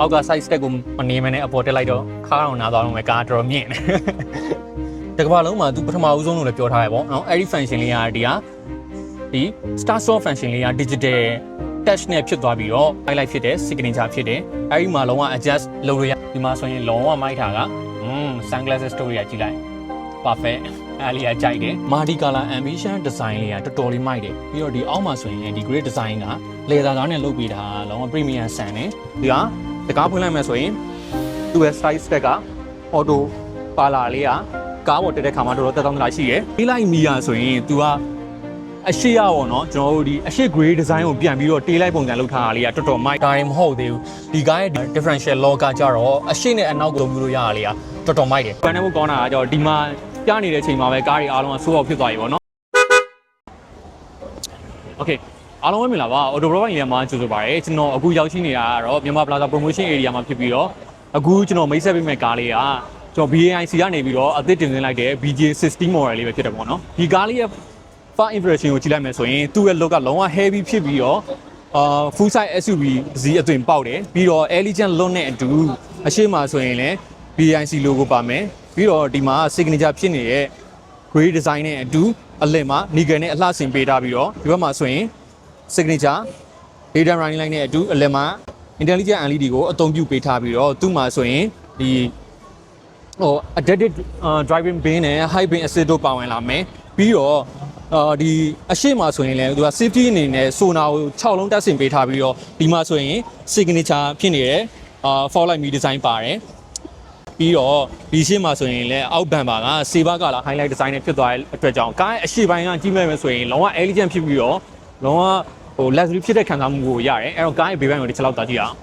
အောက်က side step ကိုမနေမနဲ့အပေါ်တက်လိုက်တော့ခါအောင်နာသွားတော့မယ်ကားတော်တော်မြင့်တယ်တကဘာလုံးမှာသူပထမဦးဆုံးလို့လည်းပြောထားရပေါ့နော်အဲ့ဒီ function လေးကဒီဟာဒီ star store function လေးက digital touch နဲ့ဖြစ်သွားပြီးတော့ highlight ဖြစ်တဲ့ signature ဖြစ်တယ်အဲ့ဒီမှာလုံးဝ adjust လုပ်လို့ရဒီမှာဆိုရင်လုံးဝမိုက်တာကอืม sunglasses story ကကြည့်လိုက် perfect အဲ့လေးကကြိုက်တယ် multi color ambition design လေးကတော်တော်လေးမိုက်တယ်ပြီးတော့ဒီအောက်မှာဆိုရင်ဒီ gray design က leather ကားနဲ့လုပ်ပေးတာလုံးဝ premium ဆန်တယ်ဒီက တကားဖွင့်လိုက်မယ်ဆိုရင်သူ့ရဲ့ size step က auto ပါလာလေးကကားပေါ်တက်တဲ့ခါမှာတော်တော်တက်တောင်းတလာရှိရယ်ပြီးလိုက်မီယာဆိုရင် तू ကအရှိရပေါ့နော်ကျွန်တော်တို့ဒီအရှိ gray design ကိုပြန်ပြီးတော့တေးလိုက်ပုံစံလုပ်ထားတာလေးကတော်တော်မိုက်ဒါရင်မဟုတ်သေးဘူးဒီကားရဲ့ differential lock ကကြတော့အရှိနဲ့အနောက်ကိုလုံးမျိုးလို့ရတာလေးကတော်တော်မိုက်တယ်ဘယ်နဲ့မို့ကောင်းတာကကြတော့ဒီမှာပြနေတဲ့အချိန်မှာပဲကားတွေအားလုံးကဆိုးအောင်ဖြစ်သွားပြီပေါ့နော် Okay အားလုံးပဲမင်္ဂလာပါ Auto Pro ရဲ့မှာကြိုဆိုပါရစေကျွန်တော်အခုရောက်ရှိနေတာကတော့မြန်မာ Plaza Promotion Area မှာဖြစ်ပြီးတော့အခုကျွန်တော်မိတ်ဆက်ပေးမဲ့ကားလေးကကျွန်တော် BAIC ကနေပြီးတော့အသစ်တင်သွင်းလိုက်တဲ့ BJ60 model လေးပဲဖြစ်တယ်ပေါ့နော်ဒီကားလေးရဲ့ far impression ကိုကြည့်လိုက်မယ်ဆိုရင်သူ့ရဲ့ look ကလုံးဝ heavy ဖြစ်ပြီးတော့အာ full size SUV ဇီးအသွင်ပေါက်တယ်ပြီးတော့ elegant look နဲ့အတူအရှိမဆိုရင်လည်း BAIC logo ပါမယ်ပြီးတော့ဒီမှာ signature ဖြစ်နေတဲ့ gray design နဲ့အတူအလင်မှာ nickel နဲ့အလှဆင်ပေးထားပြီးတော့ဒီဘက်မှာဆိုရင် signature data running line နဲ့အတူအလင်မှာ intelligent LED ကိုအသုံးပြုပေးထားပြီးတော့သူ့မှာဆိုရင်ဒီဟို adaptive uh, driving bin နဲ့ high bin assist တို့ပါဝင်လာမယ်ပြီးတော့အာဒီအရှိမဆိုရင်လည်းသူက safety အနေနဲ့ sonar ကို6လုံးတက်ဆင်ပေးထားပြီးတော့ဒီမှာဆိုရင် signature ဖြစ်နေတဲ့အာ for light me design ပါတယ်ပြီးတော့ဒီရှင်းမှာဆိုရင်လည်းအောက်ဘန်ပါက silver color highlight design နဲ့ဖြစ်သွားတဲ့အတွက်ကြောင့်ကားရဲ့အရှိပိုင်းကကြီးမဲ့မယ်ဆိုရင်လုံးဝ elegant ဖြစ်ပြီးတော့လုံးဝ ဟို luxury ဖြစ်တဲ့ခံစားမှုကိုရတယ်အဲ့တော့ကားရဲ့ဘေးဘန်းကိုတစ်ချက်လောက်တာကြည့်အောင်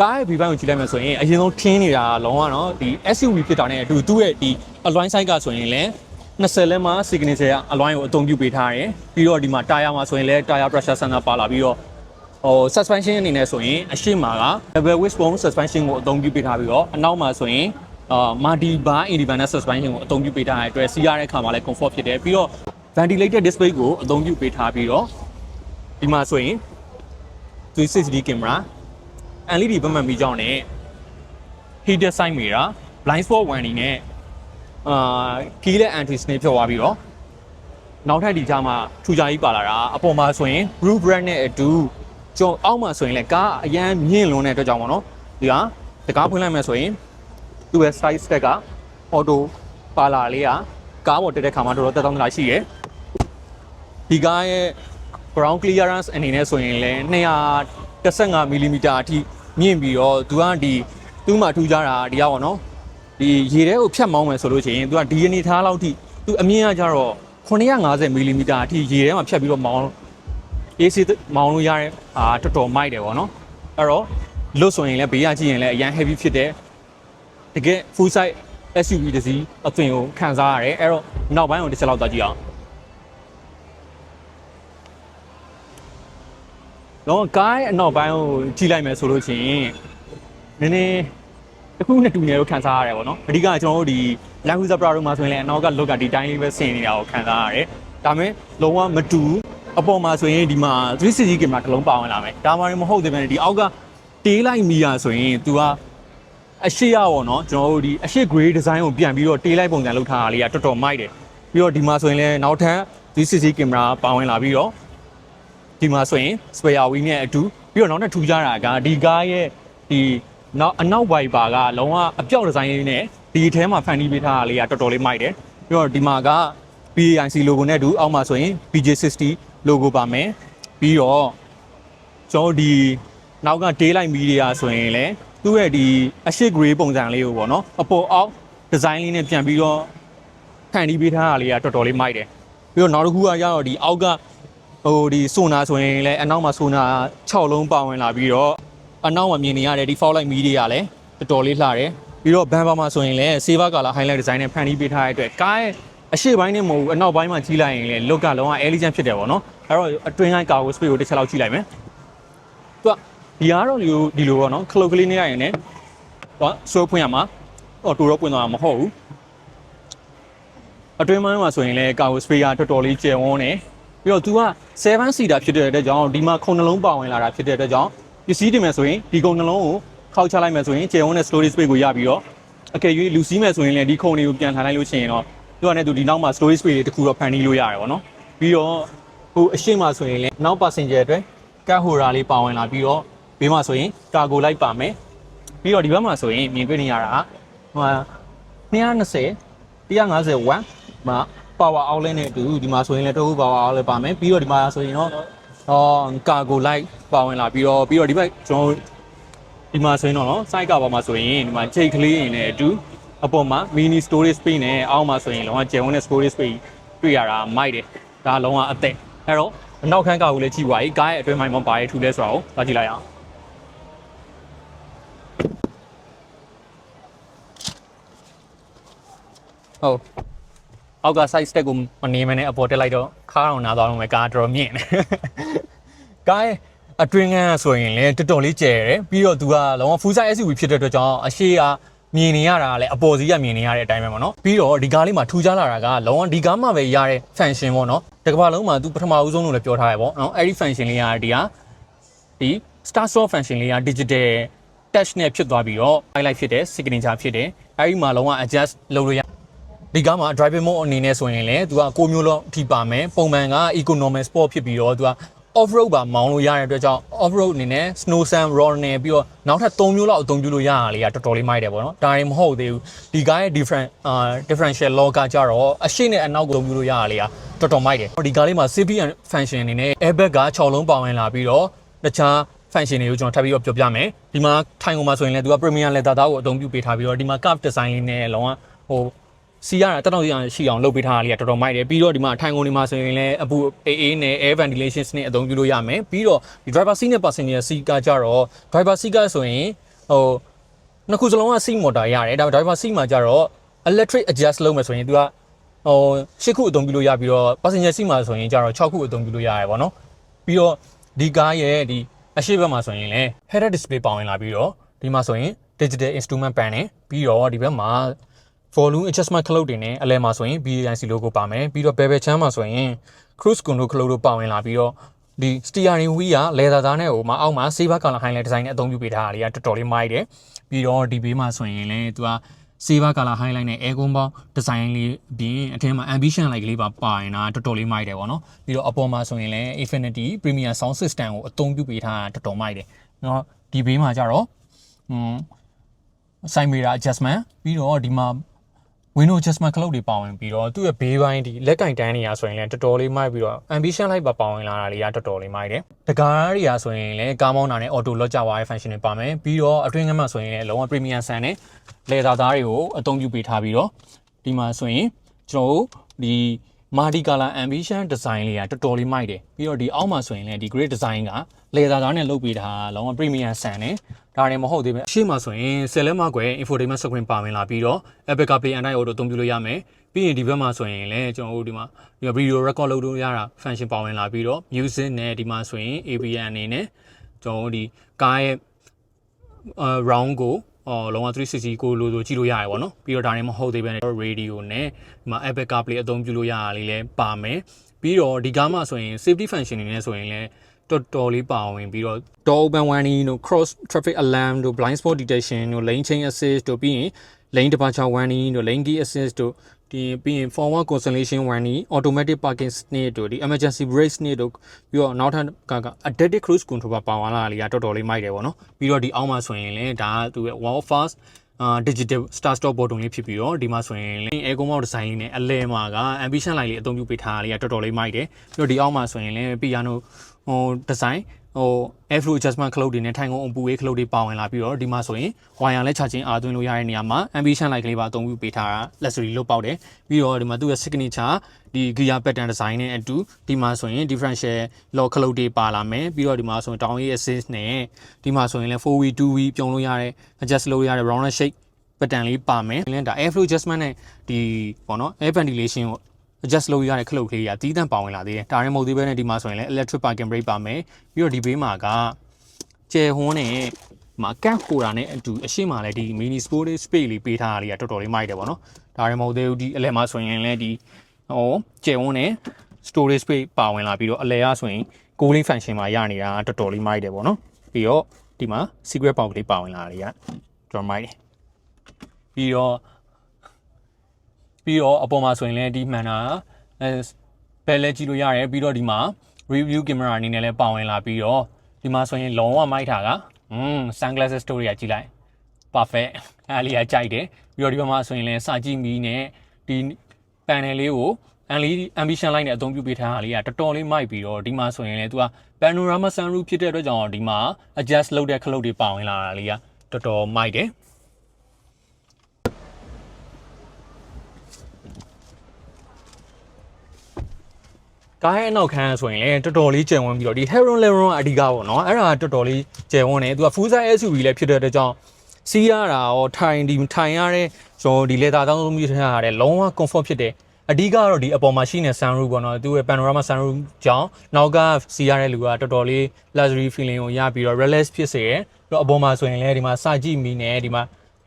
ကားရဲ့ဘေးဘန်းကိုကြည့်လိုက်မယ်ဆိုရင်အရင်ဆုံးထင်းနေတာကလုံးဝနော်ဒီ SUV ဖြစ်တာနဲ့အတူသူ့ရဲ့ဒီ align side ကဆိုရင်လည်း20လဲမှာ signature က align ကိုအသုံးပြုပေးထားတယ်ပြီးတော့ဒီမှာ tire မှာဆိုရင်လည်း tire pressure sensor ပါလာပြီးတော့ဟို suspension အနေနဲ့ဆိုရင်အရှိမက level wishbone suspension ကိုအသုံးပြုပေးထားပြီးတော့အနောက်မှာဆိုရင်အာ multi bar independent suspension ကိုအသုံးပြုပေးထားတဲ့အတွက်စီးရတဲ့ခါမှာလည်း comfort ဖြစ်တယ်ပြီးတော့ ventilated display ကိုအသုံးပြုပေးထားပြီးတော့ဒီမှာဆိုရင် 360 camera LED ဘက်မှန်ပြီးကြောင်းနဲ့ heated side mirror blind spot warning နဲ့အာ keyless entry စနစ်ဖြစ်သွားပြီးတော့နောက်ထပ်ဒီကြားမှာထူကြကြီးပါလာတာအပေါ်မှာဆိုရင် roof rack နဲ့အတူကျွန်တော်အောက်မှာဆိုရင်လည်းကားအရန်မြင့်လွန်းတဲ့အတွက်ကြောင့်ပေါ့နော်ဒီဟာတကားဖွင့်လိုက်မယ်ဆိုရင်သူ့ရဲ့ size step က auto ပါလာလေးကကားပေါ်တက်တဲ့ခါမှာတော်တော်တက်တောင်းတလာရှိရယ် ဒီကားရဲ့ ground clearance အနေနဲ့ဆိုရင်လည်း215 mm အထိမြင့်ပြီးတော့သူကဒီသူ့မှာထူကြတာဒီရောက်ပါတော့ဒီရေထဲကိုဖြတ်မောင်းမယ်ဆိုလို့ရှိရင်သူကဒီအနေထားလောက်ထိသူအမြင့်ကကြတော့950 mm အထိရေထဲမှာဖြတ်ပြီးတော့မောင်း AC မောင်းလို့ရတဲ့အာတော်တော်မိုက်တယ်ပေါ့နော်အဲ့တော့လွတ်ဆိုရင်လည်းဘေးကကြည့်ရင်လည်းအရန် heavy ဖြစ်တယ်တကယ် full size SUV တစ်စီးအသွင်ကိုခံစားရတယ်အဲ့တော့နောက်ပိုင်းကိုတစ်ချက်လောက်သွားကြည့်အောင် တော့ကားရဲ့အနောက်ပိုင်းကိုကြည့်လိုက်မယ်ဆိုလို့ရှိရင်နည်းနည်းတစ်ခုနဲ့တူနေလို့ခံစားရတယ်ပေါ့နော်အဓိကကျွန်တော်တို့ဒီ Land Cruiser Prado မှာဆိုရင်လည်းအနောက်က look ကဒီတိုင်းလေးပဲဆင်နေတာကိုခံစားရတယ်ဒါပေမဲ့လုံးဝမတူဘူးအပေါ်မှာဆိုရင်ဒီမှာ360 camera တစ်လုံးပါဝင်လာမယ်ဒါမှမဟုတ်သေးပဲဒီအောက်ကတေးလိုက်မီယာဆိုရင် तू ကအရှိရပေါ့နော်ကျွန်တော်တို့ဒီအရှိ gray design ကိုပြန်ပြီးတော့တေးလိုက်ပုံစံလုပ်ထားတာလေးကတော်တော်မိုက်တယ်ပြီးတော့ဒီမှာဆိုရင်လည်းနောက်ထပ် 360 camera ပါဝင်လာပြီးတော့ ဒီမှာဆိုရင် spare wheel နဲ့အတူပြီးတော့နောက်ထပ်ထူးခြားတာကဒီကားရဲ့ဒီနောက်အနောက် wiper ကလုံးဝအပြောက်ဒီဇိုင်းလေးနဲ့ဒီထဲမှာဖန်တီးပေးထားတာလေးကတော်တော်လေးမိုက်တယ်ပြီးတော့ဒီမှာက BAIC logo နဲ့အတူအောက်မှာဆိုရင် BJ60 logo ပါမယ်ပြီးတော့ကျွန်တော်ဒီနောက်က daylight media ဆိုရင်လည်းသူ့ရဲ့ဒီအရှိ gray ပုံစံလေးကိုပေါ့နော်အပေါ်အောက်ဒီဇိုင်းလေးနဲ့ပြန်ပြီးတော့ဖန်တီးပေးထားတာလေးကတော်တော်လေးမိုက်တယ်ပြီးတော့နောက်တစ်ခုကကျတော့ဒီအောက်က ဟိုဒီဆိုနာဆိုရင်လည်းအနောက်မှာဆိုနာ6လုံးပါဝင်လာပြီးတော့အနောက်မှာမြင်နေရတဲ့ဒီ fog light media ကလည်းတော်တော်လေးလှတယ်ပြီးတော့ဘန်ဘာမှာဆိုရင်လည်း silver color highlight design နဲ့ဖန်တီးပေးထားတဲ့အတွက်ကားရဲ့အရှိပိုင်းနဲ့မဟုတ်ဘူးအနောက်ပိုင်းမှာကြီးလိုက်ရင်လည်း look ကလုံးဝ elegant ဖြစ်တယ်ပေါ့နော်အဲ့တော့အတွင်းကိုင်း cargo space ကိုတစ်ချက်လောက်ကြည့်လိုက်မယ်သူကဒီအားတော့ဒီလိုဒီလိုပေါ့နော်ခလုတ်ကလေးနဲ့ရရင်လည်းတော့ဆွဲဖွင့်ရမှာဟောတူတော့ပွင့်သွားမှာမဟုတ်ဘူးအတွင်းပိုင်းမှာဆိုရင်လည်း cargo space ကတော်တော်လေးကျယ်ဝန်းတယ် ပြီးတော့ तू က7 seater ဖြစ်တဲ့အတွက်ကြောင့်ဒီမှာခုံနှလုံးပါဝင်လာတာဖြစ်တဲ့အတွက်ကြောင့်ပစ္စည်းတင်မယ်ဆိုရင်ဒီခုံနှလုံးကိုခောက်ချလိုက်မယ်ဆိုရင်ကျေဝန်းတဲ့ storage space ကိုရပြီးတော့အကယ်၍လူစီးမယ်ဆိုရင်လည်းဒီခုံတွေကိုပြန်ထားလိုက်လို့ရှိရင်တော့သူကလည်းသူဒီနောက်မှာ storage space တွေတခုတော့ဖန်တီးလို့ရတယ်ပေါ့နော်ပြီးတော့ဟိုအရှိမဆိုရင်လည်းနောက် passenger အတွက်ကတ်ဟိုရာလေးပါဝင်လာပြီးတော့ဘေးမှာဆိုရင် cargo light ပါမယ်ပြီးတော့ဒီဘက်မှာဆိုရင်မြင်တွေ့နေရတာကဟို220 150ဝမ်မှာ power outlet နဲ့အတူဒီမှာဆိုရင်လည်းတစ်ခု power outlet ပါမယ်ပြီးတော့ဒီမှာဆိုရင်တော့ဟော cargo light ပါဝင်လာပြီးတော့ပြီးတော့ဒီဘက်ကျွန်တော်ဒီမှာဆိုရင်တော့နော် side cover မှာဆိုရင်ဒီမှာချိန်ကလေးရင်းနဲ့အတူအပေါ်မှာ mini storage space နဲ့အောက်မှာဆိုရင်လောကကျယ်ဝန်းတဲ့ storage space တွေ့ရတာမိုက်တယ်ဒါလုံးဝအသက်အဲ့တော့အနောက်ခန်းကာကိုလည်းကြည့်ပါ යි ကားရဲ့အတွင်းပိုင်းမှာဘာရဲ့ထူလဲဆိုတာကိုသွားကြည့်လိုက်အောင်ဟုတ် အောက်က side step ကိုမနေမနဲ့အပေါ်တက်လိုက်တော့ခါအောင်နာသွားတော့မယ်ကားတော်တော်မြင့်တယ်။ကားရဲ့အတွင်းကန်းကဆိုရင်လည်းတော်တော်လေးကျယ်တယ်ပြီးတော့သူကလုံးဝ full size SUV ဖြစ်တဲ့အတွက်ကြောင့်အရှိကမြင်နေရတာကလည်းအပေါ်စီးကမြင်နေရတဲ့အတိုင်းပဲပေါ့နော်ပြီးတော့ဒီကားလေးမှာထူးခြားလာတာကလုံးဝဒီကားမှာပဲရတဲ့ function ပေါ့နော်တကဘာလုံးမှာသူပထမဦးဆုံးလို့လည်းပြောထားရပေါ့နော်အဲ့ဒီ function လေးကဒီကဒီ star store function လေးက digital touch နဲ့ဖြစ်သွားပြီးတော့ highlight ဖြစ်တဲ့ signature ဖြစ်တယ်အဲ့ဒီမှာလုံးဝ adjust လုပ်လို့ရ ဒီကားမှာ driving mode အနေနဲ့ဆိုရင်လည်းသူကကိုမျိုးလုံးထိပါမယ်ပုံမှန်က economic sport ဖြစ်ပြီးတော့သူက off road ပါမောင်းလို့ရတဲ့အတွက်ကြောင့် off road အနေနဲ့ snow sun raw နဲ့ပြီးတော့နောက်ထပ်3မျိုးလောက်အသုံးပြုလို့ရတာလေးကတော်တော်လေးမိုက်တယ်ပေါ့နော်ဒါရင်မဟုတ်သေးဘူးဒီကားရဲ့ different အာ differential lock ကကြတော့အရှိနဲ့အနောက်ကိုအသုံးပြုလို့ရတာလေးကတော်တော်မိုက်တယ်ဒီကားလေးမှာ safety and function အနေနဲ့ airbag က6လုံးပါဝင်လာပြီးတော့တခြား function တွေကိုကျွန်တော်ထပ်ပြီးတော့ပြောပြမယ်ဒီမှာထိုင်ကုန်မှာဆိုရင်လည်းသူက premium leather သားကိုအသုံးပြုပေးထားပြီးတော့ဒီမှာ curve design လေးနဲ့လုံးဝဟို စီရတာတက်တော့ရရှိအောင်လုပ်ပေးထားတာလေးကတော်တော်မိုက်တယ်ပြီးတော့ဒီမှာထိုင်ကုန်ဒီမှာဆိုရင်လည်းအပူအေးအေးနဲ့ air ventilation နဲ့အသုံးပြုလို့ရမယ်ပြီးတော့ဒီ driver seat နဲ့ passenger seat ကကြတော့ driver seat ကဆိုရင်ဟိုနှစ်ခုစလုံးက seat motor ရတယ်ဒါပေမဲ့ driver seat မှာကြတော့ electric adjust လုပ်မယ်ဆိုရင်သူကဟိုရှစ်ခုအသုံးပြုလို့ရပြီးတော့ passenger seat မှာဆိုရင်ကြတော့6ခုအသုံးပြုလို့ရတယ်ပေါ့နော်ပြီးတော့ဒီကားရဲ့ဒီအရှိဘက်မှာဆိုရင်လည်း header display ပါဝင်လာပြီးတော့ဒီမှာဆိုရင် digital instrument panel ပြီးတော့ဒီဘက်မှာ volume adjustment ခလုတ်တွေနဲ့အလဲမှာဆိုရင် BAIC logo ပါမယ်ပြီးတော့ bevel ချမ်းမှာဆိုရင် cruise control ခလုတ်တို့ပါဝင်လာပြီးတော့ဒီ steering wheel က leather သားနဲ့ဟိုမှာအောက်မှာ silver color highlight design နဲ့အသုံးပြုပေးထားတာလေးကတော်တော်လေးမိုက်တယ်ပြီးတော့ဒီဘေးမှာဆိုရင်လည်းသူက silver color highlight နဲ့ air con ပေါင်း design လေးအပြင်အထက်မှာ ambition light ကလေးပါပါရင်တော့တော်တော်လေးမိုက်တယ်ပေါ့နော်ပြီးတော့အပေါ်မှာဆိုရင်လည်း infinity premium sound system ကိုအသုံးပြုပေးထားတာတော်တော်မိုက်တယ်เนาะဒီဘေးမှာကြတော့อืม side mirror adjustment ပြီးတော့ဒီမှာ window adjustment ခလုတ်တွေပါဝင်ပြီးတော့သူ့ရဲ့ဘေးပိုင်းဒီလက်ကင်တန်းနေရဆိုရင်လည်းတော်တော်လေးမိုက်ပြီးတော့ ambition light ပါပါဝင်လာတာလေးကတော်တော်လေးမိုက်တယ်တကားတွေကဆိုရင်လည်းကားမောင်းတာနဲ့ auto lock ကြသွားတဲ့ function တွေပါမယ်ပြီးတော့အတွင်းကမှဆိုရင်လည်းလုံးဝ premium ဆန်နဲ့ leather သားတွေကိုအသုံးပြုပေးထားပြီးတော့ဒီမှာဆိုရင်ကျွန်တော်တို့ဒီ multi color ambition design လေးကတော်တော်လေးမိုက်တယ်ပြီးတော့ဒီအောက်မှာဆိုရင်လည်းဒီ great design က leather သားနဲ့လုပ်ပေးတာလုံးဝ premium ဆန်နဲ့ဒါနဲ့မဟုတ်သေးဘူးအရှိမှဆိုရင်ဆယ်လက်မကွယ် infotainment screen ပါဝင်လာပြီးတော့ Apple CarPlay Android Auto အသုံးပြုလို့ရမယ်ပြီးရင်ဒီဘက်မှာဆိုရင်လည်းကျွန်တော်တို့ဒီမှာဒီ video record လုပ်လို့ရတာ function ပါဝင်လာပြီးတော့ music နဲ့ဒီမှာဆိုရင် ABN အနေနဲ့ကျွန်တော်တို့ဒီကားရဲ့အာ round ကိုအော်လုံးဝ360ကိုလိုလိုကြည့်လို့ရတယ်ပေါ့နော်ပြီးတော့ဒါနဲ့မဟုတ်သေးပဲ radio နဲ့ဒီမှာ Apple CarPlay အသုံးပြုလို့ရတာလေးလည်းပါမယ်ပြီးတော့ဒီကားမှာဆိုရင် safety function တွေနဲ့ဆိုရင်လည်း တော်တော်လေးပါဝင်ပြီးတော့ door open warning တို့ cross traffic alarm တို့ blind spot detection တို့ lane change assist တို့ပြီးရင် lane departure warning တို့ lane key assist တို့ဒီပြီးရင် forward constellation warning automatic parking snake တို့ဒီ emergency brake snake တို့ပြီးတော့နောက်ထပ်ကက adaptive cruise control ပါပါလာလေးကတော်တော်လေးမိုက်တယ်ပေါ့နော်ပြီးတော့ဒီအောက်မှာဆိုရင်လည်းဒါကသူရဲ့ wall fast အာ digital star stop button လေးဖြစ်ပြီးတော့ဒီမှာဆိုရင် air con mount design လေးနဲ့အလဲမှာက ambition light လေးအသုံးပြုပေးထားတာလေးကတော်တော်လေးမိုက်တယ်ပြီးတော့ဒီအောက်မှာဆိုရင်လည်း piano ဟို design ဟို air flow adjustment ခလုတ်တွေနဲ့ထိုင်ကုန်အပူဝေးခလုတ်တွေပါဝင်လာပြီးတော့ဒီမှာဆိုရင် wireless charging အားသွင်းလို့ရတဲ့နေရာမှာ ambition light ကလေးပါအသုံးပြုပေးထားတာ luxury လို့ပေါက်တယ်ပြီးတော့ဒီမှာသူ့ရဲ့ signature ဒီ gear pattern design နဲ့အတူဒီမှာဆိုရင် differential lock ခလုတ်တွေပါလာမယ်ပြီးတော့ဒီမှာဆိုရင် down assist နဲ့ဒီမှာဆိုရင်လည်း 4V 2V ပြုံလို့ရတဲ့ adjust လုပ်ရတဲ့ round shape ပတန်လေးပါမယ်။လင်းဒါ air flow adjustment နဲ့ဒီပေါ့နော် air ventilation ကို adjust လုပ်ရတဲ့ခလုတ်ကလေးကတီးတန့်ပါဝင်လာသေးတယ်။ဒါရင်မဟုတ်သေးဘဲနဲ့ဒီမှာဆိုရင်လည်း electric parking brake ပါမယ်။ပြီးတော့ဒီဘေးမှာကကျယ်ဟွန်းနဲ့မှာကန့်ဟိုတာနဲ့အတူအရှိမလည်းဒီ mini sport space လေးပေးထားတာလေးကတော်တော်လေးမိုက်တယ်ပေါ့နော်။ဒါရင်မဟုတ်သေးဘူးဒီအလဲမှာဆိုရင်လည်းဒီဟောကျယ်ဝန်းနဲ့ storage space ပါဝင်လာပြီးတော့အလဲရဆိုရင် cooling function မှာရနေတာတော်တော်လေးမိုက်တယ်ပေါ့နော်ပြီးတော့ဒီမှာ secret box လေးပါဝင်လာတာတွေကတော်တော်မိုက်တယ်ပြီးတော့ ပြီးတော့အပေါ်မှာဆိုရင်လည်းဒီမှန်တာအဲဘယ်လဲကြည့်လို့ရတယ်ပြီးတော့ဒီမှာ review camera အနေနဲ့လည်းပါဝင်လာပြီးတော့ဒီမှာဆိုရင်လုံးဝမိုက်တာကอืม sunglasses story ကကြည့်လိုက် perfect အဲ့လေးကကြိုက်တယ်ပြီးတော့ဒီဘက်မှာဆိုရင်လည်းစာကြည့်မီနဲ့ဒီ panel လေးကို ambition line နဲ့အသုံးပြုပေးထားတာလေးကတော်တော်လေးမိုက်ပြီးတော့ဒီမှာဆိုရင်လည်းသူက panorama sunroof ဖြစ်တဲ့အတွက်ကြောင့်ဒီမှာ adjust လုပ်တဲ့ခလုတ်တွေပါဝင်လာတာလေးကတော်တော်မိုက်တယ် ကားရဲ့အနောက်ခန်းဆိုရင်လည်းတော်တော်လေးကျယ်ဝန်းပြီးတော့ဒီ Heron Leron အဓိကပေါ့နော်အဲ့ဒါတော်တော်လေးကျယ်ဝန်းတယ်သူက full size SUV လည်းဖြစ်တဲ့အတွက်ကြောင့်စီးရတာရောထိုင်ဒီထိုင်ရတဲ့ကျွန်တော်ဒီလေသာတောင်းသုံးပြီးထားရတဲ့လုံးဝ comfort ဖြစ်တယ်အဓိကတော့ဒီအပေါ်မှာရှိနေ sunroof ပေါ့နော်သူရဲ့ panorama sunroof ကြောင့်နောက်ကစီးရတဲ့လူကတော်တော်လေး luxury feeling ကိုရပြီးတော့ relax ဖြစ်စေရယ်ပြီးတော့အပေါ်မှာဆိုရင်လည်းဒီမှာစာကြည့်မီနဲ့ဒီမှာ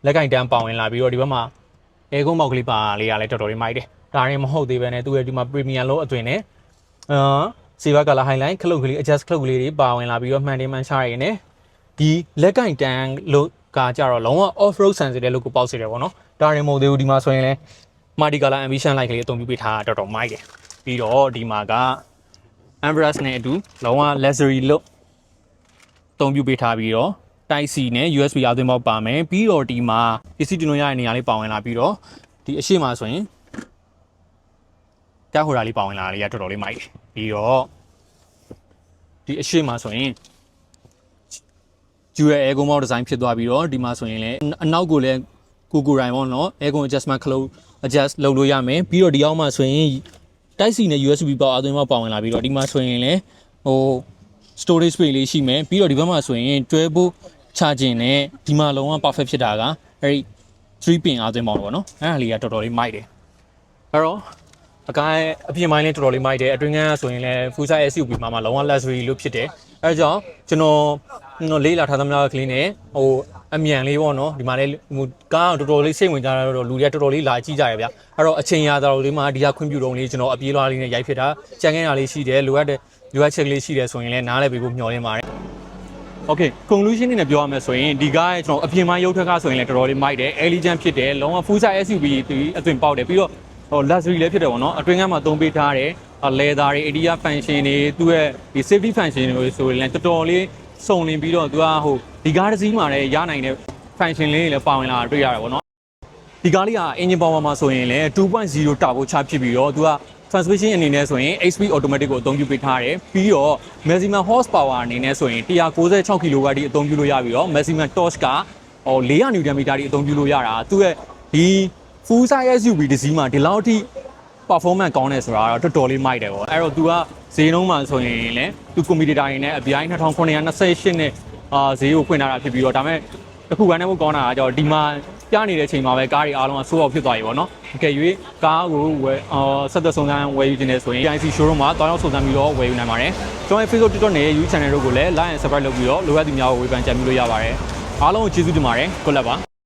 လက်ကင်တန်းပေါင်ဝင်လာပြီးတော့ဒီဘက်မှာအဲကုန်းမောက်ကလေးပါလေးကလည်းတော်တော်လေးမိုက်တယ်ဒါရင်မဟုတ်သေးပဲနဲ့သူရဲ့ဒီမှာ premium လို့အသွင်နဲ့ အာစီဗာကလာ highlight ခလုတ်ကလေး adjust ခလုတ်ကလေးတွေပါဝင်လာပြီးတော့မှန်တယ်မှန်ချရည်နဲ့ဒီလက်ကင်တန်းလို့ကကြတော့လုံးဝ off road sensitive လို့ကိုပေါက်စေတယ်ပေါ့နော်ဒါရင်မဟုတ်သေးဘူးဒီမှာဆိုရင်လည်း multi color ambition light ကလေးအသုံးပြုပေးထားတာတော်တော်မိုက်တယ်ပြီးတော့ဒီမှာက Ambrose နဲ့အတူလုံးဝ luxury look အသုံးပြုပေးထားပြီးတော့ Type C နဲ့ USB အသွင်းပေါက်ပါမယ်ပြီးတော့ဒီမှာပစ္စည်းတင်လို့ရတဲ့နေရာလေးပါဝင်လာပြီးတော့ဒီအရှိမဆိုရင် ကြောက်ဟိုတာလေးပါဝင်လာတာလေးကတော်တော်လေးမိုက်တယ်ပြီးတော့ဒီအရှိမဆိုရင် dual air con mount design ဖြစ်သွားပြီးတော့ဒီမှာဆိုရင်လည်းအနောက်ကိုလည်းကိုကိုရိုင်ပေါ့နော် air con adjustment ခလုတ် adjust လုပ်လို့ရမယ်ပြီးတော့ဒီအောက်မှာဆိုရင် Type C နဲ့ USB ပေါက်အသွင်းပေါက်ပါဝင်လာပြီးတော့ဒီမှာဆိုရင်လည်းဟို storage space လေးရှိမယ်ပြီးတော့ဒီဘက်မှာဆိုရင်တွဲဖို့ charging နဲ့ဒီမှာလုံးဝ perfect ဖြစ်တာကအဲ့ဒီ3 pin အားသွင်းပေါက်ပေါ့နော်အဲ့ဒါလေးကတော်တော်လေးမိုက်တယ်အဲ့တော့ အကိုင်းအပြင်ပိုင်းလေးတော်တော်လေးမိုက်တယ်အတွင်းကဆိုရင်လည်း full size SUV မှာမှလုံးဝ luxury လို့ဖြစ်တယ်အဲဒါကြောင့်ကျွန်တော်ကျွန်တော်လေးလာထားသမျှကလေးနဲ့ဟိုအမြန်လေးပေါ့နော်ဒီမှာလည်းဟိုကားတော်တော်လေးစိတ်ဝင်ကြတာတော့လူတွေကတော်တော်လေးလာကြည့်ကြရဗျအဲ့တော့အချိန်ရတာတော်လေးမှာဒီကခွင့်ပြုတော့လေးကျွန်တော်အပြေးလွှားလေးနဲ့ရိုက်ဖြစ်တာကြံခဲ့တာလေးရှိတယ်လိုအပ်တဲ့လိုအပ်ချက်ကလေးရှိတယ်ဆိုရင်လည်းနားလည်းပေးဖို့မျှော်လင့်ပါတယ် Okay conclusion အနေနဲ့ပြောရမယ်ဆိုရင်ဒီကားရဲ့ကျွန်တော်အပြင်ပိုင်းရုပ်ထက်ကဆိုရင်လည်းတော်တော်လေးမိုက်တယ် elegant ဖြစ်တယ်လုံးဝ full size SUV ဒီအသွင်ပေါက်တယ်ပြီးတော့ ဟို luxury လည်းဖြစ်တယ်ပေါ့နော်အတွင်းကမှာသုံးပေးထားတယ် leather တွေ area function တွေသူ့ရဲ့ဒီ safety function တွေဆိုရင်လည်းတော်တော်လေးစုံလင်ပြီးတော့သူကဟိုဒီကားတစ်စီးမှာလည်းရနိုင်တဲ့ function လေးတွေလည်းပါဝင်လာတာတွေ့ရတယ်ပေါ့နော်ဒီကားလေးက engine power မှာဆိုရင်လည်း2.0 turbo charge ဖြစ်ပြီးတော့သူက transmission အနေနဲ့ဆိုရင် HP automatic ကိုအသုံးပြုပေးထားတယ်ပြီးတော့ maximum horsepower အနေနဲ့ဆိုရင်196 kW အထိအသုံးပြုလို့ရပြီးတော့ maximum torque ကဟို400 Nm အထိအသုံးပြုလို့ရတာသူ့ရဲ့ဒီ full size SUV တစ်စီးမှာဒီလောက်အထိ performance ကောင်းတယ်ဆိုတာတော့တော်တော်လေးမိုက်တယ်ပေါ့အဲ့တော့ तू ကဈေးနှုန်းမှာဆိုရင်လည်း तू competitor ရင်းနဲ့အပြိုင်2928နဲ့အာဈေးကိုဖွင့်ထားတာဖြစ်ပြီးတော့ဒါပေမဲ့တစ်ခုကနဲ့မို့ကောင်းတာကကျတော့ဒီမှာပြနေတဲ့ချိန်မှာပဲကားတွေအားလုံးကဆိုးအောင်ဖြစ်သွားပြီပေါ့နော်။အကယ်၍ကားကိုဝယ်အာဆက်သက်ဆုံးစမ်းဝယ်ယူခြင်းနဲ့ဆိုရင် IC showroom မှာတောင်းရောက်ဆုံးစမ်းပြီးတော့ဝယ်ယူနိုင်ပါတယ်။ကျွန်တော်ရဲ့ Facebook TikTok နဲ့ YouTube channel တို့ကိုလည်း like and subscribe လုပ်ပြီးတော့လိုအပ်သူများကိုဝေဖန်ကြံပြီးလို့ရပါတယ်။အားလုံးကိုကျေးဇူးတင်ပါတယ်။ကိုလက်ပါ။